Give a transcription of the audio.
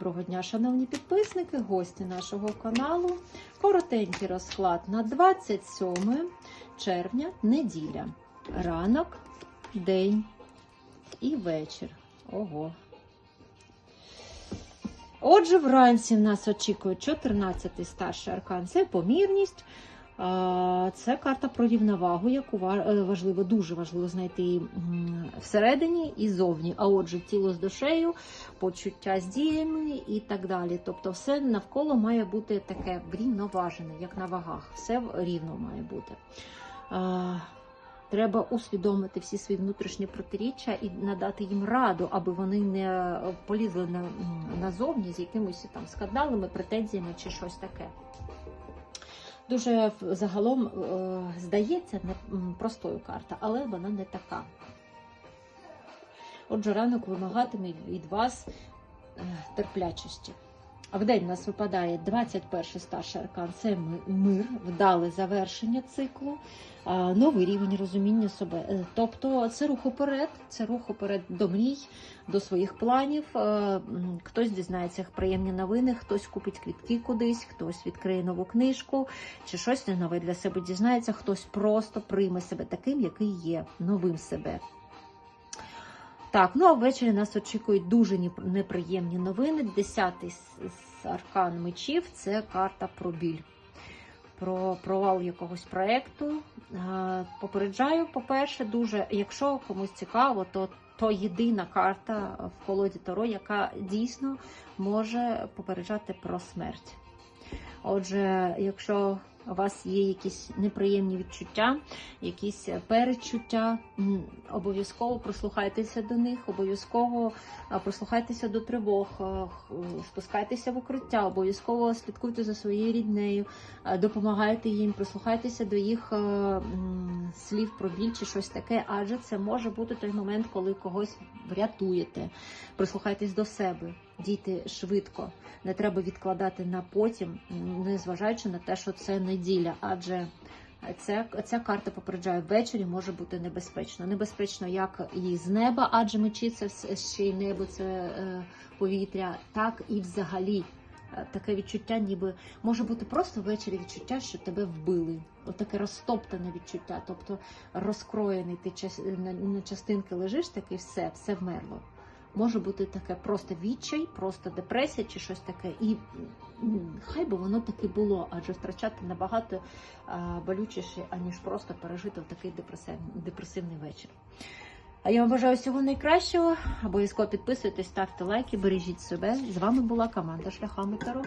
Доброго дня, шановні підписники, гості нашого каналу. Коротенький розклад на 27 червня, неділя. Ранок, день і вечір. Ого. Отже, вранці нас очікує 14-й старший аркан. Це помірність. Це карта про рівновагу, яку е, важливо, дуже важливо знайти всередині і зовні. А отже, тіло з душею, почуття з діями і так далі. Тобто, все навколо має бути таке врівноважене, як на вагах. Все рівно має бути. Треба усвідомити всі свої внутрішні протиріччя і надати їм раду, аби вони не полізли на, назовні з якимись там скандалами, претензіями чи щось таке. Дуже загалом е, здається простою карта, але вона не така. Отже, ранок вимагатиме від вас е, терплячості. А в день у нас випадає 21 старший аркан це ми- мир, вдале завершення циклу, новий рівень розуміння себе. Е, Тобто це рух уперед, це рух уперед до мрій, до своїх планів. Е, Хтось дізнається приємні новини, хтось купить квітки кудись, хтось відкриє нову книжку чи щось нове для себе дізнається, хтось просто прийме себе таким, який є, новим себе. Так, ну а ввечері нас очікують дуже неприємні новини. Десятий с- аркан мечів це карта про біль, про провал якогось проєкту. Попереджаю, по-перше, дуже, якщо комусь цікаво, то, то єдина карта в колоді Таро, яка дійсно може попереджати про смерть. Отже, якщо у вас є якісь неприємні відчуття, якісь перечуття, обов'язково прислухайтеся до них, обов'язково прослухайтеся до тривог, спускайтеся в укриття, обов'язково слідкуйте за своєю ріднею, допомагайте їм, прислухайтеся до їх слів про біль чи щось таке, адже це може бути той момент, коли когось врятуєте. Прислухайтесь до себе, дійте швидко. Не треба відкладати на потім, незважаючи на те, що це неділя, адже ця, ця карта попереджає ввечері може бути небезпечно. Небезпечно як і з неба, адже мечі це ще й небо, це е, повітря, так і взагалі. Е, Таке відчуття, ніби може бути просто ввечері відчуття, що тебе вбили. Отаке розтоптане відчуття, тобто розкроєний, ти на, частинки лежиш, таке все, все вмерло. Може бути таке просто відчай, просто депресія чи щось таке. І хай би воно таки було, адже втрачати набагато а, болючіше, аніж просто пережити такий депресивний вечір. А я вам бажаю всього найкращого. Обов'язково підписуйтесь, ставте лайки, бережіть себе. З вами була команда Шляхами Таро.